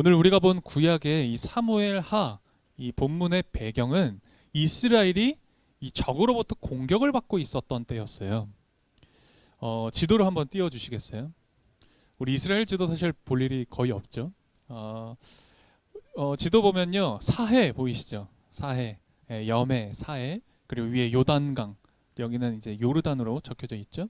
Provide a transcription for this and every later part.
오늘 우리가 본 구약의 이 사무엘 하 이 본문의 배경은 이스라엘이 이 적으로부터 공격을 받고 있었던 때였어요. 어, 지도를 한번 띄워 주시겠어요? 우리 이스라엘 지도 사실 볼 일이 거의 없죠. 어, 어, 지도 보면요 사해 보이시죠? 사해, 예, 염해, 사해 그리고 위에 요단강 여기는 이제 요르단으로 적혀져 있죠.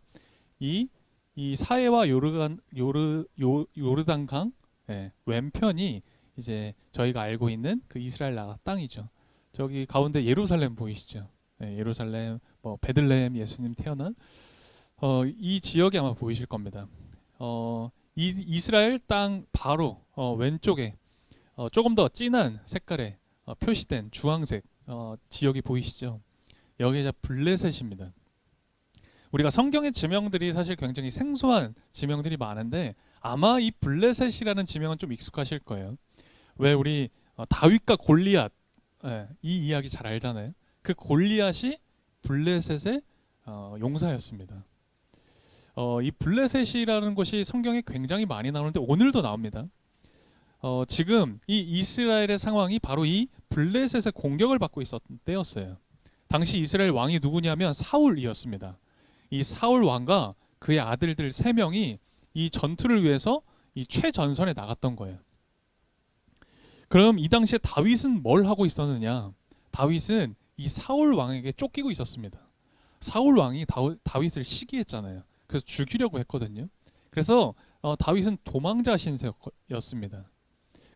이 이 사해와 요르단 요르 요 요르단강 예, 왼편이 이제 저희가 알고 있는 그 이스라엘 나라 땅이죠. 저기 가운데 예루살렘 보이시죠? 예, 예루살렘, 뭐 베들레헴 예수님 태어난 어, 이 지역이 아마 보이실 겁니다. 어, 이 이스라엘 땅 바로 어, 왼쪽에 어, 조금 더 진한 색깔의 어, 표시된 주황색 어, 지역이 보이시죠? 여기가 블레셋입니다. 우리가 성경의 지명들이 사실 굉장히 생소한 지명들이 많은데 아마 이 블레셋이라는 지명은 좀 익숙하실 거예요. 왜 우리 어, 다윗과 골리앗 예, 이 이야기 잘 알잖아요. 그 골리앗이 블레셋의 어, 용사였습니다. 어, 이 블레셋이라는 곳이 성경에 굉장히 많이 나오는데 오늘도 나옵니다. 어, 지금 이 이스라엘의 상황이 바로 이 블레셋의 공격을 받고 있었던 때였어요. 당시 이스라엘 왕이 누구냐면 사울이었습니다. 이 사울 왕과 그의 아들들 세 명이 이 전투를 위해서 이 최전선에 나갔던 거예요. 그럼 이 당시에 다윗은 뭘 하고 있었느냐? 다윗은 이 사울 왕에게 쫓기고 있었습니다. 사울 왕이 다윗을 시기했잖아요. 그래서 죽이려고 했거든요. 그래서 어, 다윗은 도망자 신세였습니다.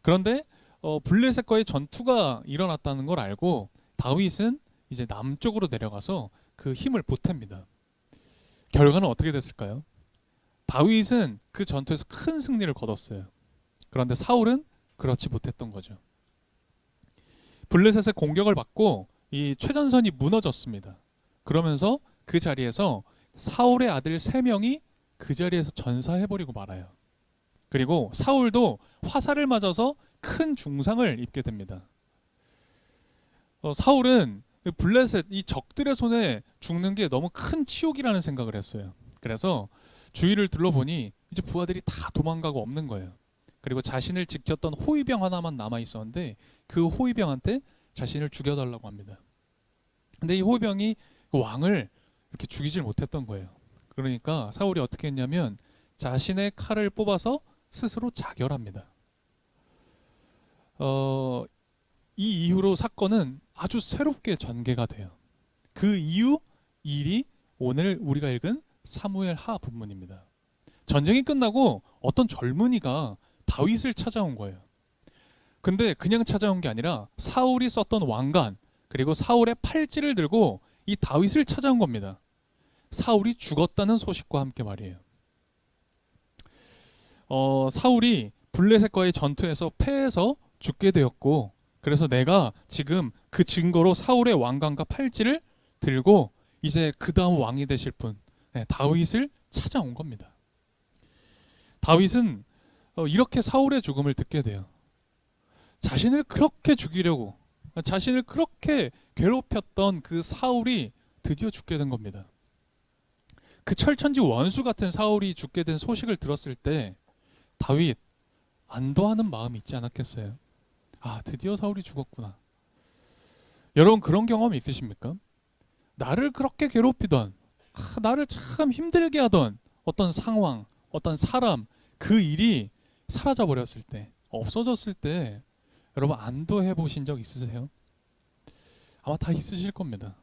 그런데 어, 블레셋과의 전투가 일어났다는 걸 알고 다윗은 이제 남쪽으로 내려가서 그 힘을 보탭니다. 결과는 어떻게 됐을까요? 다윗은 그 전투에서 큰 승리를 거뒀어요. 그런데 사울은 그렇지 못했던 거죠. 블레셋의 공격을 받고 이 최전선이 무너졌습니다. 그러면서 그 자리에서 사울의 아들 세 명이 그 자리에서 전사해버리고 말아요. 그리고 사울도 화살을 맞아서 큰 중상을 입게 됩니다. 어, 사울은 그 블레셋 이 적들의 손에 죽는 게 너무 큰 치욕이라는 생각을 했어요. 그래서 주위를 둘러보니 이제 부하들이 다 도망가고 없는 거예요. 그리고 자신을 지켰던 호위병 하나만 남아 있었는데 그 호위병한테 자신을 죽여달라고 합니다. 근데 이 호위병이 그 왕을 이렇게 죽이질 못했던 거예요. 그러니까 사울이 어떻게 했냐면 자신의 칼을 뽑아서 스스로 자결합니다. 어, 이 이후로 사건은 아주 새롭게 전개가 돼요. 그 이후 일이 오늘 우리가 읽은 사무엘 하 본문입니다. 전쟁이 끝나고 어떤 젊은이가 다윗을 찾아온 거예요. 근데 그냥 찾아온 게 아니라 사울이 썼던 왕관 그리고 사울의 팔찌를 들고 이 다윗을 찾아온 겁니다. 사울이 죽었다는 소식과 함께 말이에요. 어, 사울이 블레셋과의 전투에서 패해서 죽게 되었고 그래서 내가 지금 그 증거로 사울의 왕관과 팔찌를 들고 이제 그 다음 왕이 되실 분 네, 다윗을 찾아온 겁니다. 다윗은 어, 이렇게 사울의 죽음을 듣게 돼요. 자신을 그렇게 죽이려고 자신을 그렇게 괴롭혔던 그 사울이 드디어 죽게 된 겁니다. 그 철천지 원수 같은 사울이 죽게 된 소식을 들었을 때 다윗 안도하는 마음이 있지 않았겠어요? 아, 드디어 사울이 죽었구나. 여러분 그런 경험 있으십니까? 나를 그렇게 괴롭히던 아, 나를 참 힘들게 하던 어떤 상황, 어떤 사람, 그 일이 사라져 버렸을 때, 없어졌을 때 여러분 안도해 보신 적 있으세요? 아마 다 있으실 겁니다.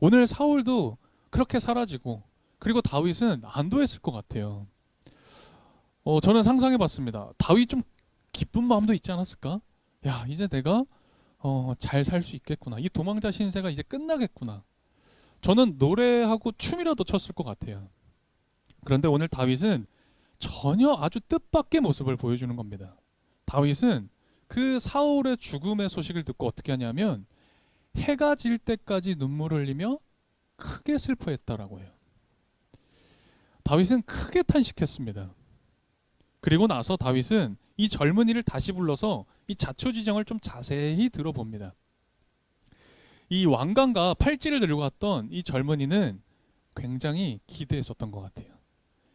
오늘 사울도 그렇게 사라지고 그리고 다윗은 안도했을 것 같아요. 어, 저는 상상해 봤습니다. 다윗 좀 기쁜 마음도 있지 않았을까? 야, 이제 내가 어, 잘 살 수 있겠구나. 이 도망자 신세가 이제 끝나겠구나. 저는 노래하고 춤이라도 췄을 것 같아요. 그런데 오늘 다윗은 전혀 아주 뜻밖의 모습을 보여주는 겁니다. 다윗은 그 사울의 죽음의 소식을 듣고 어떻게 하냐면 해가 질 때까지 눈물을 흘리며 크게 슬퍼했다라고 해요. 다윗은 크게 탄식했습니다. 그리고 나서 다윗은 이 젊은이를 다시 불러서 이 자초지정을 좀 자세히 들어봅니다. 이 왕관과 팔찌를 들고 왔던 이 젊은이는 굉장히 기대했었던 것 같아요.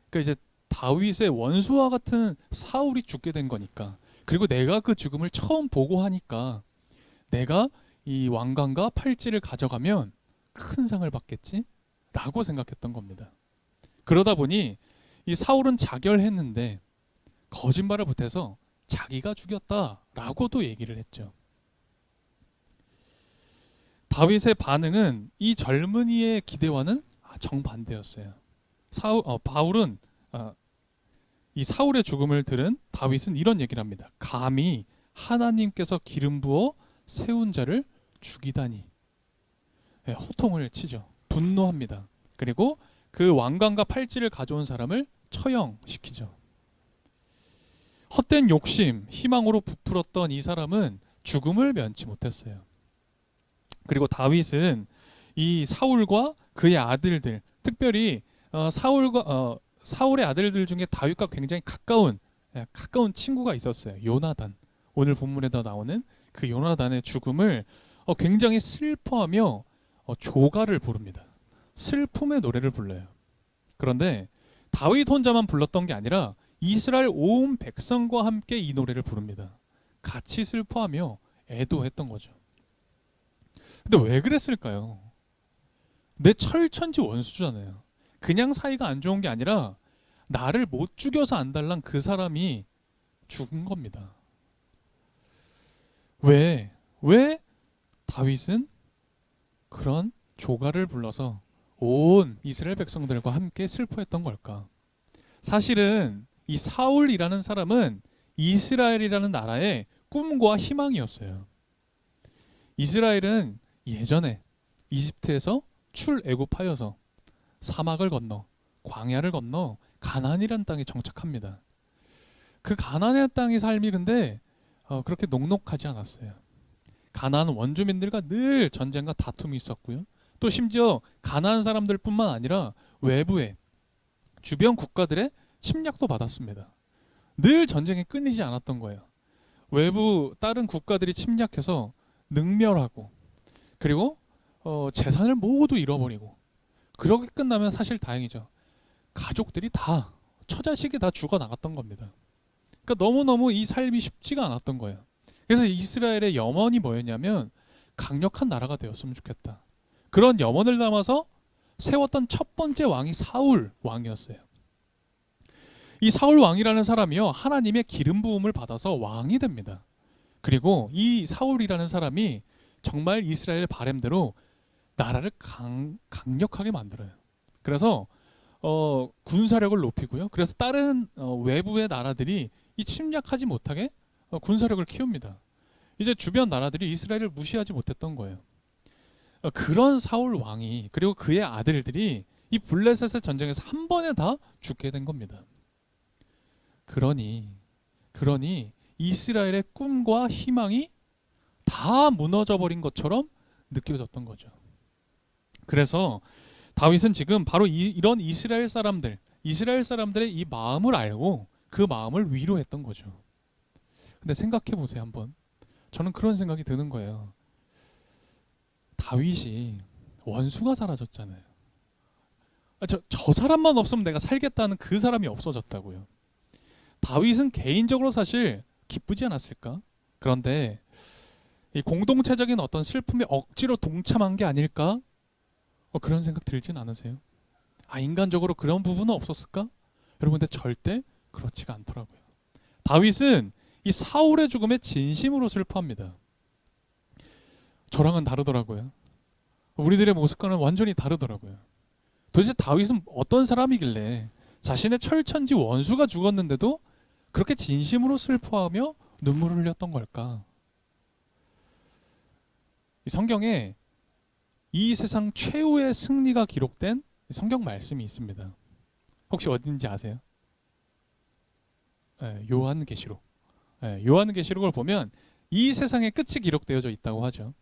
그러니까 이제 다윗의 원수와 같은 사울이 죽게 된 거니까 그리고 내가 그 죽음을 처음 보고 하니까 내가 이 왕관과 팔찌를 가져가면 큰 상을 받겠지? 라고 생각했던 겁니다. 그러다 보니 이 사울은 자결했는데 거짓말을 보태서 자기가 죽였다라고도 얘기를 했죠. 다윗의 반응은 이 젊은이의 기대와는 아, 정반대였어요. 사울, 어, 바울은 아, 이 사울의 죽음을 들은 다윗은 이런 얘기를 합니다. 감히 하나님께서 기름 부어 세운 자를 죽이다니. 예, 호통을 치죠. 분노합니다. 그리고 그 왕관과 팔찌를 가져온 사람을 처형시키죠. 헛된 욕심, 희망으로 부풀었던 이 사람은 죽음을 면치 못했어요. 그리고 다윗은 이 사울과 그의 아들들, 특별히 어, 사울과 어, 사울의 아들들 중에 다윗과 굉장히 가까운 예, 가까운 친구가 있었어요. 요나단. 오늘 본문에도 나오는 그 요나단의 죽음을 어, 굉장히 슬퍼하며 어, 조가를 부릅니다. 슬픔의 노래를 불러요. 그런데 다윗 혼자만 불렀던 게 아니라 이스라엘 온 백성과 함께 이 노래를 부릅니다. 같이 슬퍼하며 애도했던 거죠. 근데 왜 그랬을까요? 내 철천지 원수잖아요. 그냥 사이가 안 좋은 게 아니라 나를 못 죽여서 안달난 그 사람이 죽은 겁니다. 왜? 왜 다윗은 그런 조가를 불러서 온 이스라엘 백성들과 함께 슬퍼했던 걸까? 사실은 이 사울이라는 사람은 이스라엘이라는 나라의 꿈과 희망이었어요. 이스라엘은 예전에 이집트에서 출애굽하여서 사막을 건너 광야를 건너 가나안이라는 땅에 정착합니다. 그 가나안의 땅의 삶이 근데 어, 그렇게 녹록하지 않았어요. 가나안 원주민들과 늘 전쟁과 다툼이 있었고요. 또 심지어 가나안 사람들뿐만 아니라 외부의 주변 국가들의 침략도 받았습니다. 늘 전쟁이 끊이지 않았던 거예요. 외부 다른 국가들이 침략해서 능멸하고 그리고 어, 재산을 모두 잃어버리고 그렇게 끝나면 사실 다행이죠. 가족들이 다 처자식이 다 죽어 나갔던 겁니다. 그러니까 너무너무 이 삶이 쉽지가 않았던 거예요. 그래서 이스라엘의 염원이 뭐였냐면 강력한 나라가 되었으면 좋겠다. 그런 염원을 담아서 세웠던 첫 번째 왕이 사울 왕이었어요. 이 사울 왕이라는 사람이요 하나님의 기름 부음을 받아서 왕이 됩니다. 그리고 이 사울이라는 사람이 정말 이스라엘 바램대로 나라를 강, 강력하게 만들어요. 그래서 어, 군사력을 높이고요. 그래서 다른 어, 외부의 나라들이 이 침략하지 못하게 어, 군사력을 키웁니다. 이제 주변 나라들이 이스라엘을 무시하지 못했던 거예요. 어, 그런 사울 왕이 그리고 그의 아들들이 이 블레셋의 전쟁에서 한 번에 다 죽게 된 겁니다. 그러니 그러니 이스라엘의 꿈과 희망이 다 무너져 버린 것처럼 느껴졌던 거죠. 그래서 다윗은 지금 바로 이, 이런 이스라엘 사람들, 이스라엘 사람들의 이 마음을 알고 그 마음을 위로했던 거죠. 근데 생각해 보세요 한번. 저는 그런 생각이 드는 거예요. 다윗이 원수가 사라졌잖아요. 아, 저, 저 사람만 없으면 내가 살겠다는 그 사람이 없어졌다고요. 다윗은 개인적으로 사실 기쁘지 않았을까? 그런데 이 공동체적인 어떤 슬픔에 억지로 동참한 게 아닐까? 어, 그런 생각 들진 않으세요? 아 인간적으로 그런 부분은 없었을까? 여러분 근데 절대 그렇지가 않더라고요. 다윗은 이 사울의 죽음에 진심으로 슬퍼합니다. 저랑은 다르더라고요. 우리들의 모습과는 완전히 다르더라고요. 도대체 다윗은 어떤 사람이길래 자신의 철천지 원수가 죽었는데도 그렇게 진심으로 슬퍼하며 눈물을 흘렸던 걸까? 이 성경에 이 세상 최후의 승리가 기록된 성경 말씀이 있습니다. 혹시 어딘지 아세요? 네, 요한계시록. 네, 요한계시록을 보면 이 세상의 끝이 기록되어져 있다고 하죠.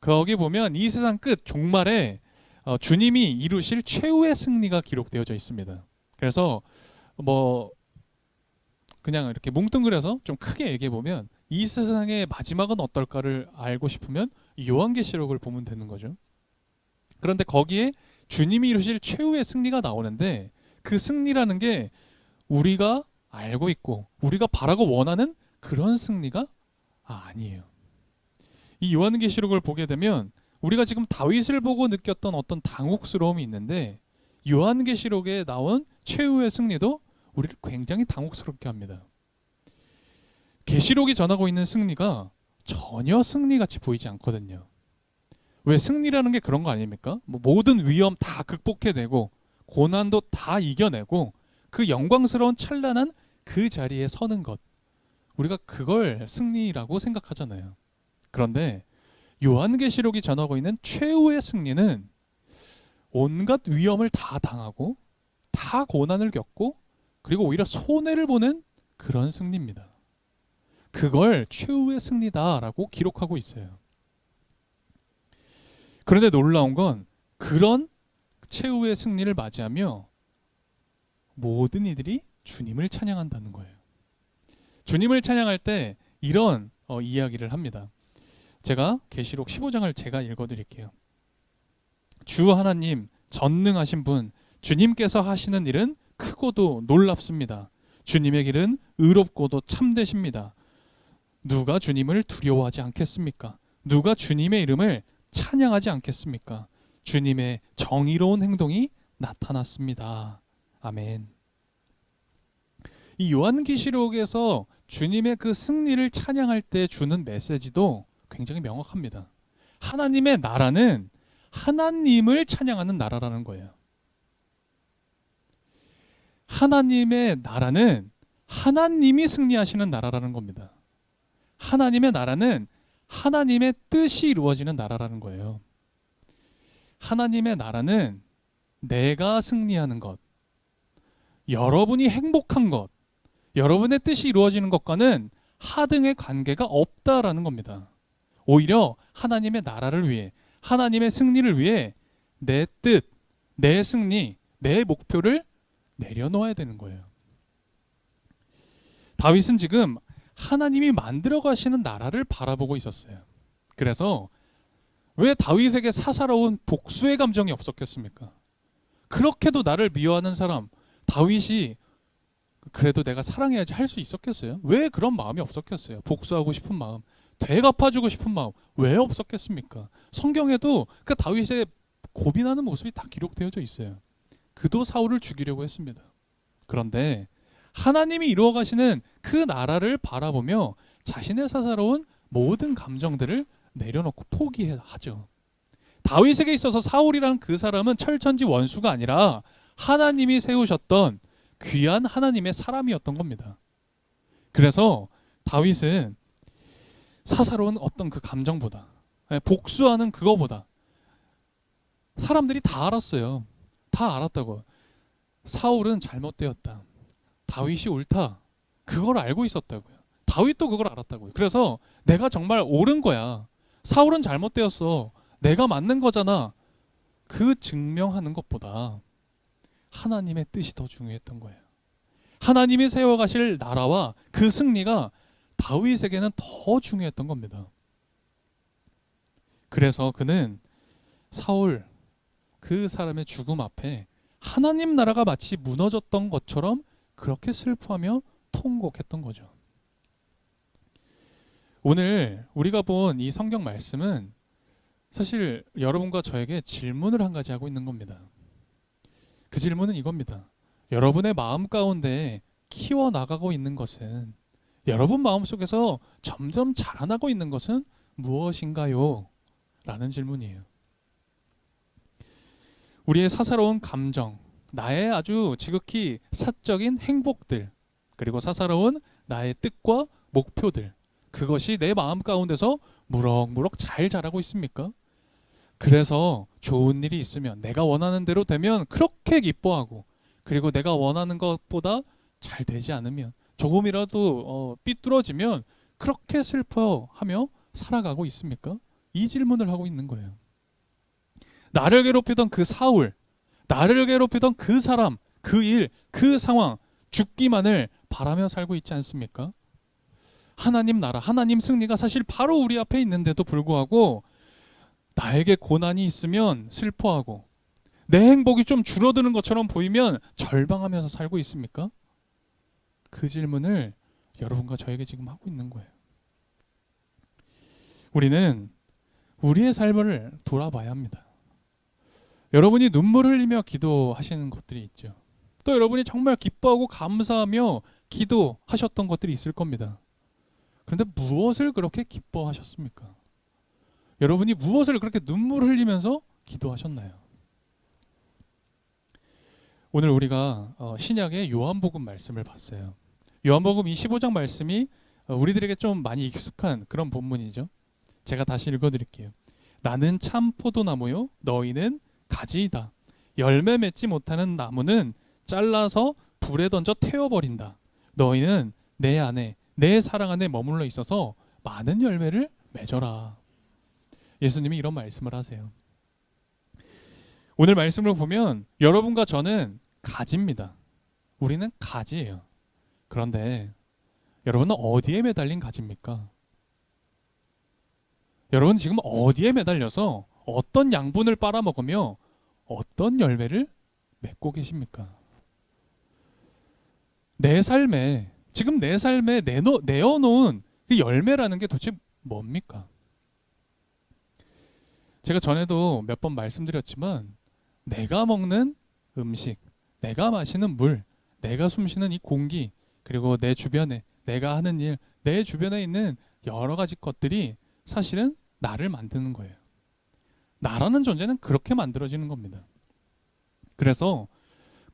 거기 보면 이 세상 끝 종말에 어, 주님이 이루실 최후의 승리가 기록되어져 있습니다. 그래서 뭐 그냥 이렇게 뭉뚱그려서 좀 크게 얘기해 보면 이 세상의 마지막은 어떨까를 알고 싶으면 요한계시록을 보면 되는 거죠. 그런데 거기에 주님이 이루실 최후의 승리가 나오는데 그 승리라는 게 우리가 알고 있고 우리가 바라고 원하는 그런 승리가 아니에요. 이 요한계시록을 보게 되면 우리가 지금 다윗을 보고 느꼈던 어떤 당혹스러움이 있는데 요한계시록에 나온 최후의 승리도 우리를 굉장히 당혹스럽게 합니다. 계시록이 전하고 있는 승리가 전혀 승리같이 보이지 않거든요. 왜 승리라는 게 그런 거 아닙니까? 뭐 모든 위험 다 극복해내고 고난도 다 이겨내고 그 영광스러운 찬란한 그 자리에 서는 것. 우리가 그걸 승리라고 생각하잖아요. 그런데 요한계시록이 전하고 있는 최후의 승리는 온갖 위험을 다 당하고 다 고난을 겪고 그리고 오히려 손해를 보는 그런 승리입니다. 그걸 최후의 승리다라고 기록하고 있어요. 그런데 놀라운 건 그런 최후의 승리를 맞이하며 모든 이들이 주님을 찬양한다는 거예요. 주님을 찬양할 때 이런 어, 이야기를 합니다. 제가 계시록 15장을 제가 읽어 드릴게요. 주 하나님 전능하신 분 주님께서 하시는 일은 크고도 놀랍습니다. 주님의 길은 의롭고도 참되십니다. 누가 주님을 두려워하지 않겠습니까? 누가 주님의 이름을 찬양하지 않겠습니까? 주님의 정의로운 행동이 나타났습니다. 아멘. 이 요한계시록에서 주님의 그 승리를 찬양할 때 주는 메시지도 굉장히 명확합니다. 하나님의 나라는 하나님을 찬양하는 나라라는 거예요. 하나님의 나라는 하나님이 승리하시는 나라라는 겁니다. 하나님의 나라는 하나님의 뜻이 이루어지는 나라라는 거예요. 하나님의 나라는 내가 승리하는 것, 여러분이 행복한 것, 여러분의 뜻이 이루어지는 것과는 하등의 관계가 없다라는 겁니다. 오히려 하나님의 나라를 위해, 하나님의 승리를 위해 내 뜻, 내 승리, 내 목표를 내려놓아야 되는 거예요. 다윗은 지금 하나님이 만들어 가시는 나라를 바라보고 있었어요. 그래서 왜 다윗에게 사사로운 복수의 감정이 없었겠습니까? 그렇게도 나를 미워하는 사람 다윗이 그래도 내가 사랑해야지 할 수 있었겠어요? 왜 그런 마음이 없었겠어요? 복수하고 싶은 마음, 되갚아주고 싶은 마음 왜 없었겠습니까? 성경에도 그 다윗의 고민하는 모습이 다 기록되어져 있어요. 그도 사울을 죽이려고 했습니다. 그런데 하나님이 이루어 가시는 그 나라를 바라보며 자신의 사사로운 모든 감정들을 내려놓고 포기하죠. 다윗에게 있어서 사울이란 그 사람은 철천지 원수가 아니라 하나님이 세우셨던 귀한 하나님의 사람이었던 겁니다. 그래서 다윗은 사사로운 어떤 그 감정보다 예, 복수하는 그거보다 사람들이 다 알았어요. 다 알았다고. 사울은 잘못되었다. 다윗이 옳다. 그걸 알고 있었다고요. 다윗도 그걸 알았다고요. 그래서 내가 정말 옳은 거야. 사울은 잘못되었어. 내가 맞는 거잖아. 그 증명하는 것보다 하나님의 뜻이 더 중요했던 거예요. 하나님이 세워가실 나라와 그 승리가 다윗에게는 더 중요했던 겁니다. 그래서 그는 사울 그 사람의 죽음 앞에 하나님 나라가 마치 무너졌던 것처럼 그렇게 슬퍼하며 통곡했던 거죠. 오늘 우리가 본 이 성경 말씀은 사실 여러분과 저에게 질문을 한 가지 하고 있는 겁니다. 그 질문은 이겁니다. 여러분의 마음 가운데 키워 나가고 있는 것은 여러분 마음 속에서 점점 자라나고 있는 것은 무엇인가요? 라는 질문이에요. 우리의 사사로운 감정, 나의 아주 지극히 사적인 행복들, 그리고 사사로운 나의 뜻과 목표들, 그것이 내 마음 가운데서 무럭무럭 잘 자라고 있습니까? 그래서 좋은 일이 있으면 내가 원하는 대로 되면 그렇게 기뻐하고 그리고 내가 원하는 것보다 잘 되지 않으면 조금이라도 어, 삐뚤어지면 그렇게 슬퍼하며 살아가고 있습니까? 이 질문을 하고 있는 거예요. 나를 괴롭히던 그 사울, 나를 괴롭히던 그 사람, 그 일, 그 상황, 죽기만을 바라며 살고 있지 않습니까? 하나님 나라, 하나님 승리가 사실 바로 우리 앞에 있는데도 불구하고 나에게 고난이 있으면 슬퍼하고 내 행복이 좀 줄어드는 것처럼 보이면 절망하면서 살고 있습니까? 그 질문을 여러분과 저에게 지금 하고 있는 거예요. 우리는 우리의 삶을 돌아봐야 합니다. 여러분이 눈물 흘리며 기도하시는 것들이 있죠. 또 여러분이 정말 기뻐하고 감사하며 기도하셨던 것들이 있을 겁니다. 그런데 무엇을 그렇게 기뻐하셨습니까? 여러분이 무엇을 그렇게 눈물 흘리면서 기도하셨나요? 오늘 우리가 어, 신약의 요한복음 말씀을 봤어요. 요한복음 25장 말씀이 어, 우리들에게 좀 많이 익숙한 그런 본문이죠. 제가 다시 읽어드릴게요. 나는 참 포도나무요, 너희는 가지이다. 열매 맺지 못하는 나무는 잘라서 불에 던져 태워버린다. 너희는 내 안에 내 사랑 안에 머물러 있어서 많은 열매를 맺어라. 예수님이 이런 말씀을 하세요. 오늘 말씀을 보면 여러분과 저는 가지입니다. 우리는 가지예요. 그런데 여러분은 어디에 매달린 가지입니까? 여러분 지금 어디에 매달려서 어떤 양분을 빨아먹으며 어떤 열매를 맺고 계십니까? 내 삶에 지금 내 삶에 내놓, 내어놓은 그 열매라는 게 도대체 뭡니까? 제가 전에도 몇 번 말씀드렸지만 내가 먹는 음식, 내가 마시는 물, 내가 숨쉬는 이 공기, 그리고 내 주변에 내가 하는 일, 내 주변에 있는 여러 가지 것들이 사실은 나를 만드는 거예요. 나라는 존재는 그렇게 만들어지는 겁니다. 그래서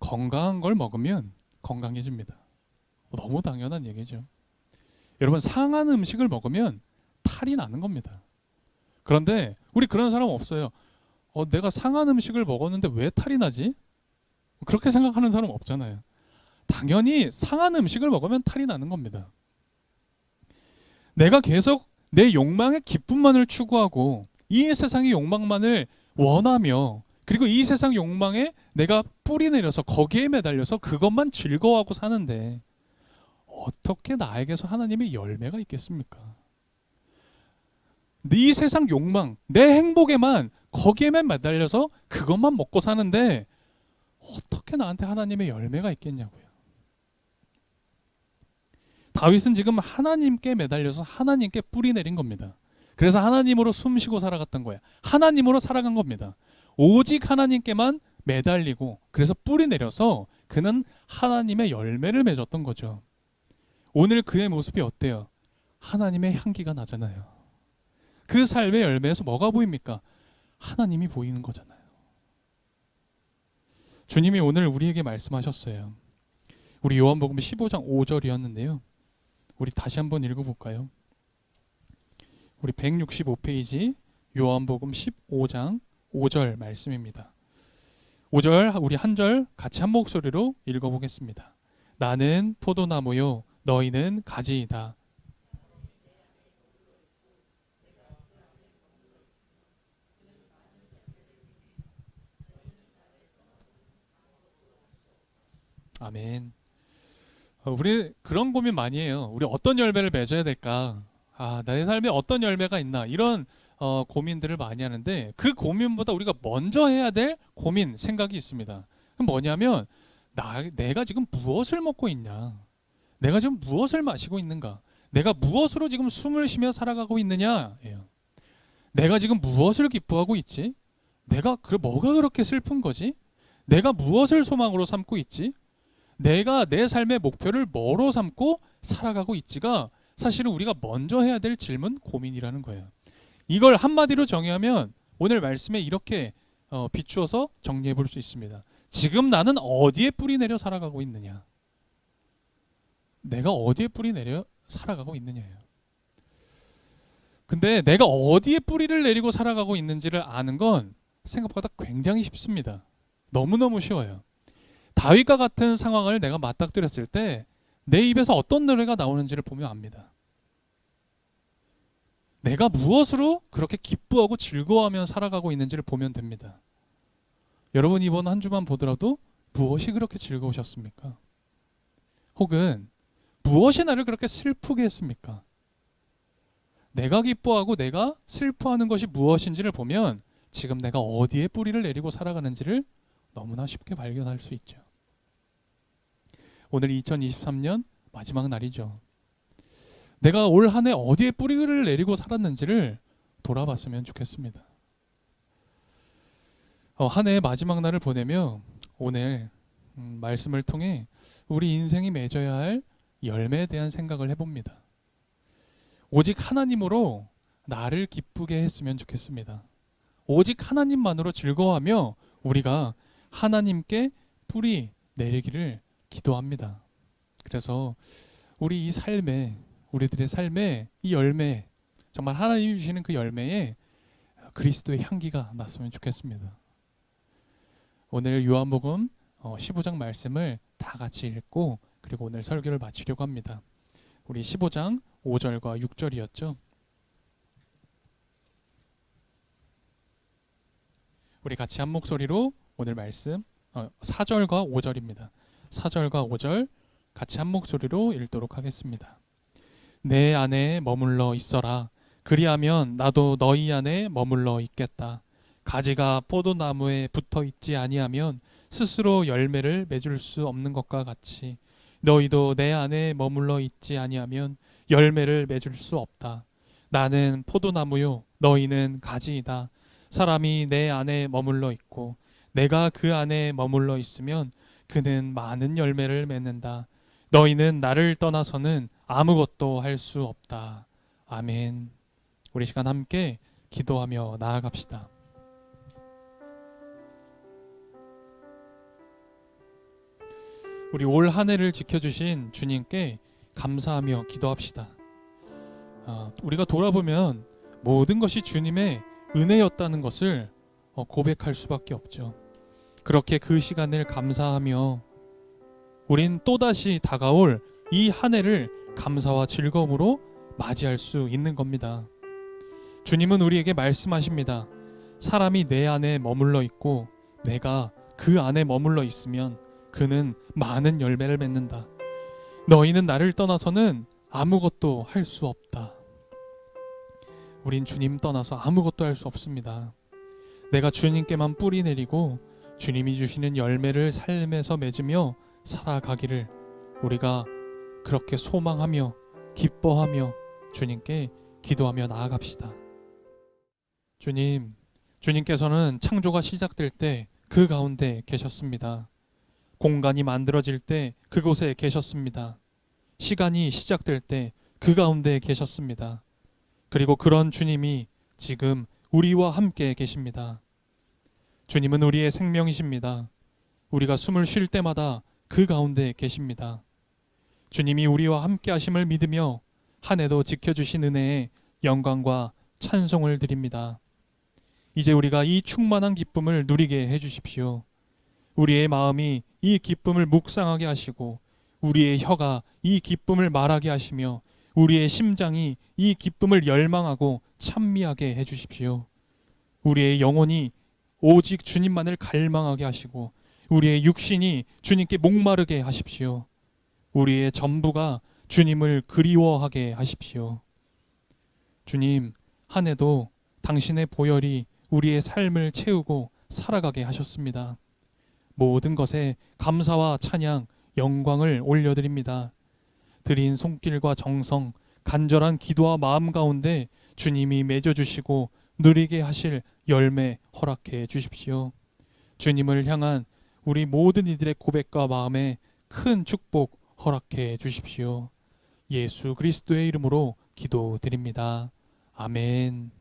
건강한 걸 먹으면 건강해집니다. 너무 당연한 얘기죠. 여러분 상한 음식을 먹으면 탈이 나는 겁니다. 그런데 우리 그런 사람 없어요. 어, 내가 상한 음식을 먹었는데 왜 탈이 나지? 그렇게 생각하는 사람 없잖아요. 당연히 상한 음식을 먹으면 탈이 나는 겁니다. 내가 계속 내 욕망의 기쁨만을 추구하고 이 세상의 욕망만을 원하며 그리고 이 세상 욕망에 내가 뿌리 내려서 거기에 매달려서 그것만 즐거워하고 사는데 어떻게 나에게서 하나님의 열매가 있겠습니까? 네 세상 욕망, 내 행복에만 거기에만 매달려서 그것만 먹고 사는데 어떻게 나한테 하나님의 열매가 있겠냐고요. 다윗은 지금 하나님께 매달려서 하나님께 뿌리 내린 겁니다. 그래서 하나님으로 숨쉬고 살아갔던 거야. 하나님으로 살아간 겁니다. 오직 하나님께만 매달리고 그래서 뿌리 내려서 그는 하나님의 열매를 맺었던 거죠. 오늘 그의 모습이 어때요? 하나님의 향기가 나잖아요. 그 삶의 열매에서 뭐가 보입니까? 하나님이 보이는 거잖아요. 주님이 오늘 우리에게 말씀하셨어요. 우리 요한복음 15장 5절이었는데요. 우리 다시 한번 읽어볼까요? 우리 165페이지 요한복음 15장 5절 말씀입니다. 5절 우리 한 절 같이 한 목소리로 읽어보겠습니다. 나는 포도나무요 너희는 가지이다. 아멘. 어, 우리 그런 고민 많이 해요. 우리 어떤 열매를 맺어야 될까? 아, 내 삶에 어떤 열매가 있나? 이런 어, 고민들을 많이 하는데 그 고민보다 우리가 먼저 해야 될 고민 생각이 있습니다. 그럼 뭐냐면 나 내가 지금 무엇을 먹고 있냐? 내가 지금 무엇을 마시고 있는가? 내가 무엇으로 지금 숨을 쉬며 살아가고 있느냐 예요. 내가 지금 무엇을 기뻐하고 있지? 내가 그 뭐가 그렇게 슬픈 거지? 내가 무엇을 소망으로 삼고 있지? 내가 내 삶의 목표를 뭐로 삼고 살아가고 있지가 사실은 우리가 먼저 해야 될 질문 고민이라는 거예요. 이걸 한마디로 정의하면 오늘 말씀에 이렇게 어, 비추어서 정리해 볼 수 있습니다. 지금 나는 어디에 뿌리 내려 살아가고 있느냐? 내가 어디에 뿌리 내려 살아가고 있느냐예요. 근데 내가 어디에 뿌리를 내리고 살아가고 있는지를 아는 건 생각보다 굉장히 쉽습니다. 너무너무 쉬워요. 다윗과 같은 상황을 내가 맞닥뜨렸을 때 내 입에서 어떤 노래가 나오는지를 보면 압니다. 내가 무엇으로 그렇게 기뻐하고 즐거워하며 살아가고 있는지를 보면 됩니다. 여러분 이번 한 주만 보더라도 무엇이 그렇게 즐거우셨습니까? 혹은 무엇이 나를 그렇게 슬프게 했습니까? 내가 기뻐하고 내가 슬퍼하는 것이 무엇인지를 보면 지금 내가 어디에 뿌리를 내리고 살아가는지를 너무나 쉽게 발견할 수 있죠. 오늘 2023년 마지막 날이죠. 내가 올 한 해 어디에 뿌리를 내리고 살았는지를 돌아봤으면 좋겠습니다. 어, 한 해의 마지막 날을 보내며 오늘 음, 말씀을 통해 우리 인생이 맺어야 할 열매에 대한 생각을 해봅니다. 오직 하나님으로 나를 기쁘게 했으면 좋겠습니다. 오직 하나님만으로 즐거워하며 우리가 하나님께 뿌리 내리기를 기도합니다. 그래서 우리 이 삶에 우리들의 삶에 이 열매 정말 하나님이 주시는 그 열매에 그리스도의 향기가 났으면 좋겠습니다. 오늘 요한복음 15장 말씀을 다 같이 읽고 그리고 오늘 설교를 마치려고 합니다. 우리 15장 5절과 6절이었죠. 우리 같이 한 목소리로 오늘 말씀 어, 4절과 5절입니다. 4절과 5절 같이 한 목소리로 읽도록 하겠습니다. 내 안에 머물러 있어라. 그리하면 나도 너희 안에 머물러 있겠다. 가지가 포도나무에 붙어 있지 아니하면 스스로 열매를 맺을 수 없는 것과 같이 너희도 내 안에 머물러 있지 아니하면 열매를 맺을 수 없다. 나는 포도나무요 너희는 가지이다. 사람이 내 안에 머물러 있고 내가 그 안에 머물러 있으면 그는 많은 열매를 맺는다. 너희는 나를 떠나서는 아무것도 할 수 없다. 아멘. 우리 시간 함께 기도하며 나아갑시다. 우리 올 한 해를 지켜주신 주님께 감사하며 기도합시다. 어, 우리가 돌아보면 모든 것이 주님의 은혜였다는 것을 어, 고백할 수밖에 없죠. 그렇게 그 시간을 감사하며 우린 또다시 다가올 이 한 해를 감사와 즐거움으로 맞이할 수 있는 겁니다. 주님은 우리에게 말씀하십니다. 사람이 내 안에 머물러 있고 내가 그 안에 머물러 있으면 그는 많은 열매를 맺는다. 너희는 나를 떠나서는 아무것도 할 수 없다. 우린 주님 떠나서 아무것도 할 수 없습니다. 내가 주님께만 뿌리 내리고 주님이 주시는 열매를 삶에서 맺으며 살아가기를 우리가 그렇게 소망하며 기뻐하며 주님께 기도하며 나아갑시다. 주님, 주님께서는 창조가 시작될 때 그 가운데 계셨습니다. 공간이 만들어질 때 그곳에 계셨습니다. 시간이 시작될 때 그 가운데 계셨습니다. 그리고 그런 주님이 지금 우리와 함께 계십니다. 주님은 우리의 생명이십니다. 우리가 숨을 쉴 때마다 그 가운데 계십니다. 주님이 우리와 함께 하심을 믿으며 한 해도 지켜주신 은혜에 영광과 찬송을 드립니다. 이제 우리가 이 충만한 기쁨을 누리게 해 주십시오. 우리의 마음이 이 기쁨을 묵상하게 하시고 우리의 혀가 이 기쁨을 말하게 하시며 우리의 심장이 이 기쁨을 열망하고 찬미하게 해 주십시오. 우리의 영혼이 오직 주님만을 갈망하게 하시고 우리의 육신이 주님께 목마르게 하십시오. 우리의 전부가 주님을 그리워하게 하십시오. 주님, 한 해도 당신의 보혈이 우리의 삶을 채우고 살아가게 하셨습니다. 모든 것에 감사와 찬양, 영광을 올려드립니다. 드린 손길과 정성, 간절한 기도와 마음 가운데 주님이 맺어주시고 누리게 하실 열매 허락해 주십시오. 주님을 향한 우리 모든 이들의 고백과 마음에 큰 축복 허락해 주십시오. 예수 그리스도의 이름으로 기도드립니다. 아멘.